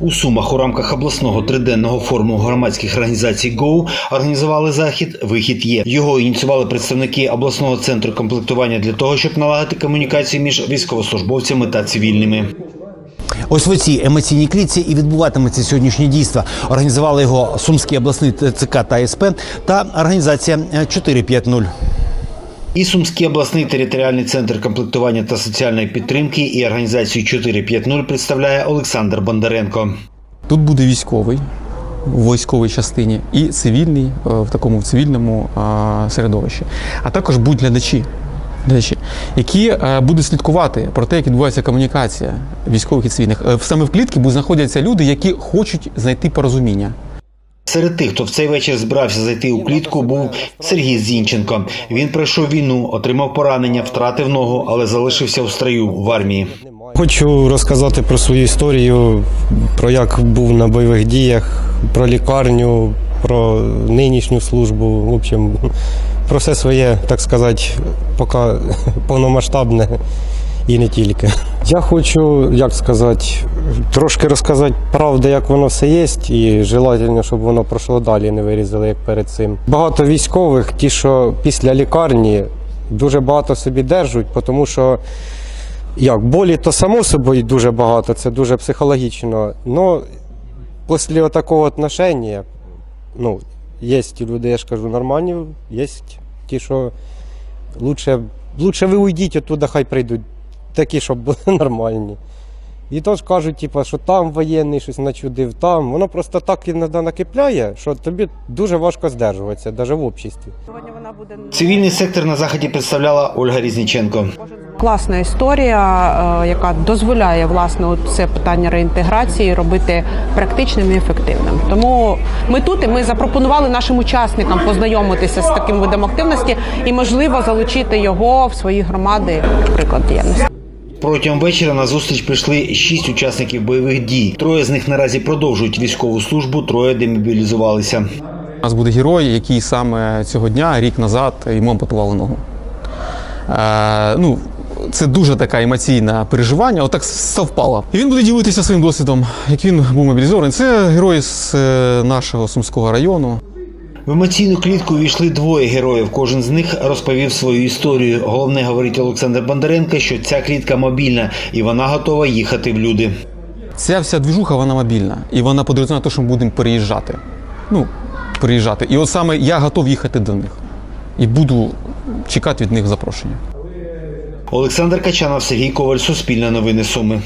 У Сумах у рамках обласного триденного форуму громадських організацій ГОУ організували захід Вихід є. Його ініціювали представники обласного центру комплектування для того, щоб налагодити комунікацію між військовослужбовцями та цивільними. Ось в цій емоційній клітці і відбуватиметься сьогоднішнє дійство. Організували його Сумський обласний ТЦК та СП та організація 450. І Сумський обласний територіальний центр комплектування та соціальної підтримки і організацію 450 представляє Олександр Бондаренко. Тут буде військовий в військовій частині і цивільний е, в такому цивільному середовищі, а також будуть глядачі. Глядачі, які е, будуть слідкувати про те, як відбувається комунікація військових і цивільних. Е, Саме в клітці будуть знаходяться люди, які хочуть знайти порозуміння. Серед тих, хто в цей вечір збирався зайти у клітку, був Сергій Зінченко. Він пройшов війну, отримав поранення, втратив ногу, але залишився в строю в армії. Хочу розказати про свою історію, про як був на бойових діях, про лікарню, про нинішню службу. В общем, про все своє, так сказати, поки повномасштабне і не тільки. Я хочу, як сказати, трошки розказати правду, як воно все є, і желательно, щоб воно пройшло далі, не вирізали як перед цим. Багато військових, ті, що після лікарні, дуже багато собі держать, тому що як болі, то само собою дуже багато, це дуже психологічно. Но після такого отношення, ну, є люди, я ж кажу, нормальні, є ті, що лучше, лучше ви уйдіть оттуда, хай прийдуть. Такі, щоб були нормальні. І тож кажуть, типу, що там воєнний щось начудив, там. Воно просто так іноді накипляє, що тобі дуже важко здержуватися, навіть в обществі. Цивільний сектор на заході представляла Ольга Різніченко. Класна історія, е, яка дозволяє власне це питання реінтеграції робити практичним і ефективним. Тому ми тут і ми запропонували нашим учасникам познайомитися з таким видом активності і, можливо, залучити його в свої громади як приклад діяльності. Протягом вечора на зустріч прийшли шість учасників бойових дій. Троє з них наразі продовжують військову службу, троє демобілізувалися. У нас буде герой, який саме цього дня, рік назад, йому ампутували ногу. Е, ну, це дуже така емоційне переживання, отак совпало. І він буде ділитися своїм досвідом, як він був мобілізований. Це герой з е, нашого Сумського району. В емоційну клітку увійшли двоє героїв. Кожен з них розповів свою історію. Головне говорить Олександр Бондаренко, що ця клітка мобільна і вона готова їхати в люди. Ця вся двіжуха, вона мобільна. І вона підрозуміє те, що ми будемо переїжджати. Ну, переїжджати. І от саме я готов їхати до них. І буду чекати від них запрошення. Олександр Качанов, Сергій Коваль, Суспільне новини Суми.